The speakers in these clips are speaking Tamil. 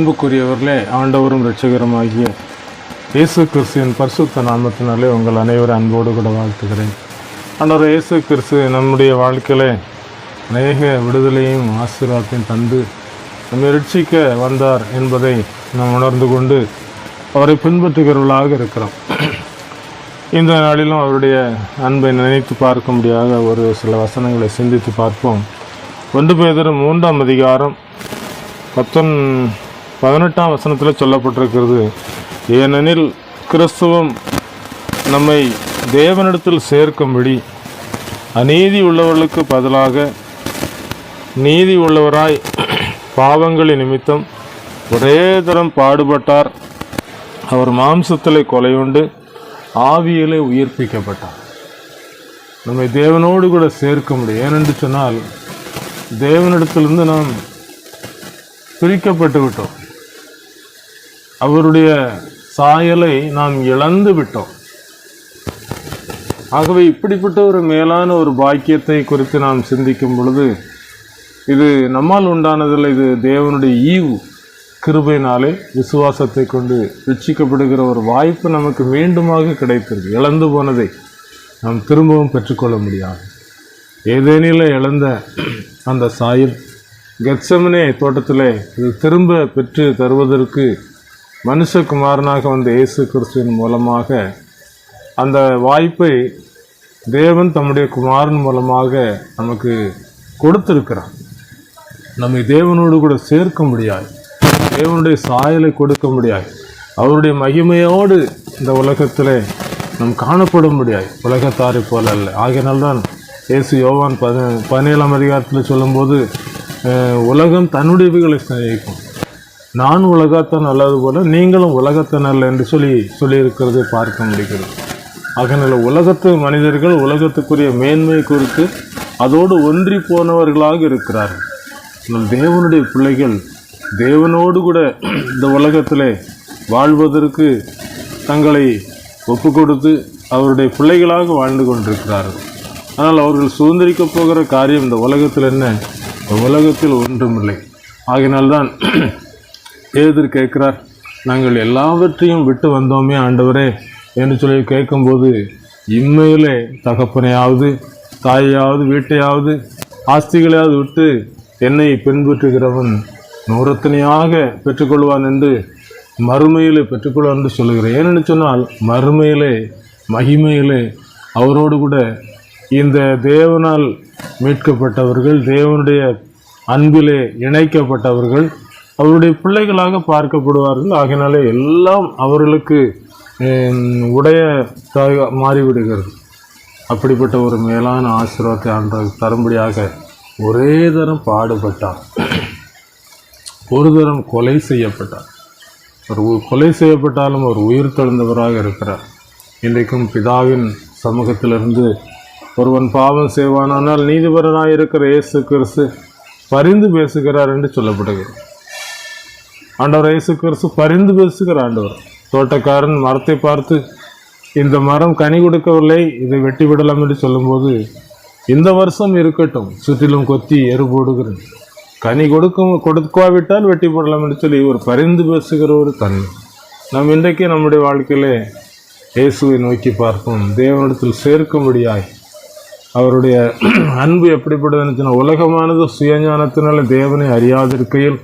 அன்புக்குரியவர்களே ஆண்டவரும் இரட்சகருமாகிய இயேசு கிறிஸ்துவின் பரிசுத்த நாமத்தினாலே உங்கள் அனைவரும் அன்போடு கூட வாழ்த்துகிறேன். ஆண்டவர் இயேசு கிறிஸ்து நம்முடைய வாழ்க்கையில் அநேக விடுதலையும் ஆசீர்வாதத்தையும் தந்து நம்மை ரட்சிக்க வந்தார் என்பதை நாம் உணர்ந்து கொண்டு அவரை பின்பற்றுகிறவர்களாக இருக்கிறோம். இந்த நாளிலும் அவருடைய அன்பை நினைத்து பார்க்க முடியாத ஒரு சில வசனங்களை சிந்தித்து பார்ப்போம். ஒன்று பேதரும் மூன்றாம் அதிகாரம் பத்தொன் பதினெட்டாம் வசனத்தில் சொல்லப்பட்டிருக்கிறது ஏனெனில் கிறிஸ்துவம் நம்மை தேவனிடத்தில் சேர்க்கும்படி அநீதி உள்ளவர்களுக்கு பதிலாக நீதி உள்ளவராய் பாவங்களின் நிமித்தம் ஒரே தரம் பாடுபட்டார். அவர் மாம்சத்திலே கொலையுண்டு ஆவியிலே உயிர்ப்பிக்கப்பட்டார். நம்மை தேவனோடு கூட சேர்க்க முடியும். ஏனென்று சொன்னால் தேவனிடத்திலிருந்து நாம் பிரிக்கப்பட்டு விட்டோம். அவருடைய சாயலை நாம் இழந்து விட்டோம். ஆகவே இப்படிப்பட்ட ஒரு மேலான ஒரு பாக்கியத்தை குறித்து நாம் சிந்திக்கும் பொழுது இது நம்மால் உண்டானதில்லை இது தேவனுடைய ஈவு. கிருபையினாலே விசுவாசத்தை கொண்டு ரட்சிக்கப்படுகிற ஒரு வாய்ப்பு நமக்கு மீண்டுமாக கிடைத்திருக்கு இழந்து போனதை நாம் திரும்பவும் பெற்றுக்கொள்ள முடியாது. ஏதேனில இழந்த அந்த சாயல் கெட்சமனே தோட்டத்தில் இது திரும்ப பெற்று தருவதற்கு மனுஷகுமாரனாக வந்த இயேசு கிறிஸ்துவின் மூலமாக அந்த வாய்ப்பை தேவன் தம்முடைய குமாரன் மூலமாக நமக்கு கொடுத்திருக்கிறார். நம்மை தேவனோடு கூட சேர்க்க முடியாது. தேவனுடைய சாயலை கொடுக்க முடியாது. அவருடைய மகிமையோடு இந்த உலகத்தில் நம் காணப்பட முடியாது. உலகத்தாரை போல அல்ல. ஆகையினால்தான் இயேசு யோவான் பதி பதினேழாம் அதிகாரத்தில் சொல்லும்போது உலகம் தன்னுடையவைகளை சிநேகிக்கும். நான் உலகத்தை நல்லது போல நீங்களும் உலகத்தை நல்ல என்று சொல்லி சொல்லியிருக்கிறதை பார்க்க முடிகிறது. ஆகையினால உலகத்து மனிதர்கள் உலகத்துக்குரிய மேன்மை குறித்து அதோடு ஒன்றி போனவர்களாக இருக்கிறார்கள். நம் தேவனுடைய பிள்ளைகள் தேவனோடு கூட இந்த உலகத்திலே வாழ்வதற்கு தங்களை ஒப்பு கொடுத்து அவருடைய பிள்ளைகளாக வாழ்ந்து கொண்டிருக்கிறார்கள். ஆனால் அவர்கள் சுதந்திரிக்கப் போகிற காரியம் இந்த உலகத்தில் என்ன? இந்த உலகத்தில் ஒன்றுமில்லை. ஆகினால்தான் ஏதர் கேட்கிறார். நாங்கள் எல்லாவற்றையும் விட்டு வந்தோமே ஆண்டவரே என்று சொல்லி கேட்கும்போது இம்மையிலே தகப்பனையாவது தாயையாவது வீட்டையாவது ஆஸ்திகளையாவது விட்டு என்னை பின்பற்றுகிறவன் நூறத்தனையாக பெற்றுக்கொள்வான் என்று மறுமையிலே பெற்றுக்கொள்வான் என்று சொல்லுகிறேன். ஏனென்று சொன்னால் மறுமையிலே மகிமையிலே அவரோடு கூட இந்த தேவனால் மீட்கப்பட்டவர்கள் தேவனுடைய அன்பிலே இணைக்கப்பட்டவர்கள் அவருடைய பிள்ளைகளாக பார்க்கப்படுவார்கள். ஆகையினாலே எல்லாம் அவர்களுக்கு உடைய மாறிவிடுகிறது. அப்படிப்பட்ட ஒரு மேலான ஆசீர்வாதத்தை ஆண்டவர் தரும்படியாக ஒரே தரம் பாடுபட்டார். ஒரு தரம் கொலை செய்யப்பட்டார். ஒரு உ- கொலை செய்யப்பட்டாலும் அவர் உயிர் தெழுந்தவராக இருக்கிறார். இன்றைக்கும் பிதாவின் சமூகத்திலிருந்து ஒருவன் பாவம் செய்வானானால் நீதிபரனாக இருக்கிற இயேசு கிறிஸ்து பரிந்து பேசுகிறார் என்று சொல்லப்படுகிறது. ஆண்டவர் இயேசு கிறிஸ்து பரிந்து பேசுகிற ஆண்டவர். தோட்டக்காரன் மரத்தை பார்த்து இந்த மரம் கனி கொடுக்கவில்லை இதை வெட்டி விடலாம் என்று சொல்லும்போது இந்த வருஷம் இருக்கட்டும் சுற்றிலும் கொத்தி எரு போடுகிறேன். கனி கொடுக்கும் கொடுக்காவிட்டால் வெட்டி போடலாம் என்று சொல்லி ஒரு பரிந்து பேசுகிற ஒரு தன்மை நாம் இன்றைக்கு நம்முடைய வாழ்க்கையிலே இயேசுவை நோக்கி பார்ப்போம். தேவனிடத்தில் சேர்க்கும்படியாய் அவருடைய அன்பு எப்படிப்பட்டதுன்னு சொன்னால் உலகமானது சுயஞானத்தினால தேவனை அறியாதிருக்கையில்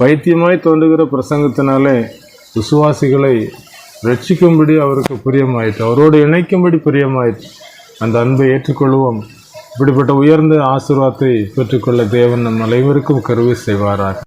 பைத்தியமாய் தோன்றுகிற பிரசங்கத்தினாலே விசுவாசிகளை ரட்சிக்கும்படி அவருக்கு பிரியமாயிற்று. அவரோடு இணைக்கும்படி பிரியமாயிற்று. அந்த அன்பை ஏற்றுக்கொள்வோம். இப்படிப்பட்ட உயர்ந்த ஆசீர்வாதத்தை பெற்றுக்கொள்ள தேவன் நம் அனைவருக்கும் கருவி செய்வாரார்